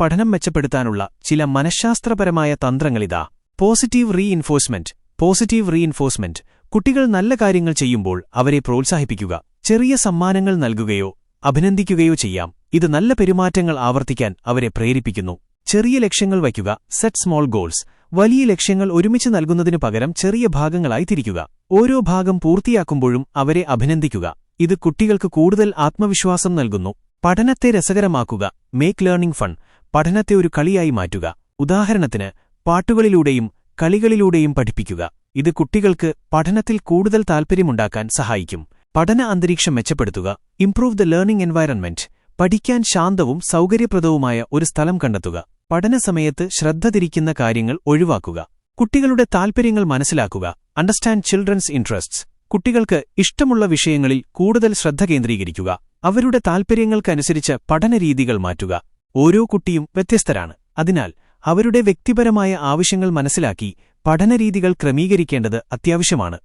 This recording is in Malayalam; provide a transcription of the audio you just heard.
പഠനം മെച്ചപ്പെടുത്താനുള്ള ചില മനഃശാസ്ത്രപരമായ തന്ത്രങ്ങളിതാ. Positive reinforcement positive reinforcement. കുട്ടികൾ നല്ല കാര്യങ്ങൾ ചെയ്യുമ്പോൾ അവരെ പ്രോത്സാഹിപ്പിക്കുക ചെറിയ സമ്മാനങ്ങൾ നൽകുകയോ അഭിനന്ദിക്കുകയോ ചെയ്യാം. ഇത് നല്ല പെരുമാറ്റങ്ങൾ ആവർത്തിക്കാൻ അവരെ പ്രേരിപ്പിക്കുന്നു. ചെറിയ ലക്ഷ്യങ്ങൾ വയ്ക്കുക സെറ്റ് സ്മോൾ ഗോൾസ് വലിയ ലക്ഷ്യങ്ങൾ ഒരുമിച്ച് നൽകുന്നതിനു പകരം ചെറിയ ഭാഗങ്ങളായി തിരിക്കുക ഓരോ ഭാഗം പൂർത്തിയാക്കുമ്പോഴും അവരെ അഭിനന്ദിക്കുക. ഇത് കുട്ടികൾക്ക് കൂടുതൽ ആത്മവിശ്വാസം നൽകുന്നു. പഠനത്തെ രസകരമാക്കുക. മേക്ക് ലേണിംഗ് ഫൺ പഠനത്തെ ഒരു കളിയായി മാറ്റുക. ഉദാഹരണത്തിന് പാട്ടുകളിലൂടെയും കളികളിലൂടെയും പഠിപ്പിക്കുക. ഇത് കുട്ടികൾക്ക് പഠനത്തിൽ കൂടുതൽ താൽപ്പര്യമുണ്ടാക്കാൻ സഹായിക്കും. പഠന അന്തരീക്ഷം മെച്ചപ്പെടുത്തുക. ഇംപ്രൂവ് ദ ലേണിംഗ് എൻവയറൺമെന്റ് പഠിക്കാൻ ശാന്തവും സൗകര്യപ്രദവുമായ ഒരു സ്ഥലം കണ്ടെത്തുക. പഠനസമയത്ത് ശ്രദ്ധ തിരിക്കുന്ന കാര്യങ്ങൾ ഒഴിവാക്കുക. കുട്ടികളുടെ താൽപ്പര്യങ്ങൾ മനസ്സിലാക്കുക. അണ്ടർസ്റ്റാൻഡ് ചിൽഡ്രൻസ് ഇൻട്രസ്റ്റ്സ് കുട്ടികൾക്ക് ഇഷ്ടമുള്ള വിഷയങ്ങളിൽ കൂടുതൽ ശ്രദ്ധ കേന്ദ്രീകരിക്കുക. അവരുടെ താൽപ്പര്യങ്ങൾക്കനുസരിച്ച് പഠനരീതികൾ മാറ്റുക. ഓരോ കുട്ടിയും വ്യത്യസ്തരാണ്. അതിനാൽ അവരുടെ വ്യക്തിപരമായ ആവശ്യങ്ങൾ മനസ്സിലാക്കി പഠനരീതികൾ ക്രമീകരിക്കേണ്ടത് അത്യാവശ്യമാണ്.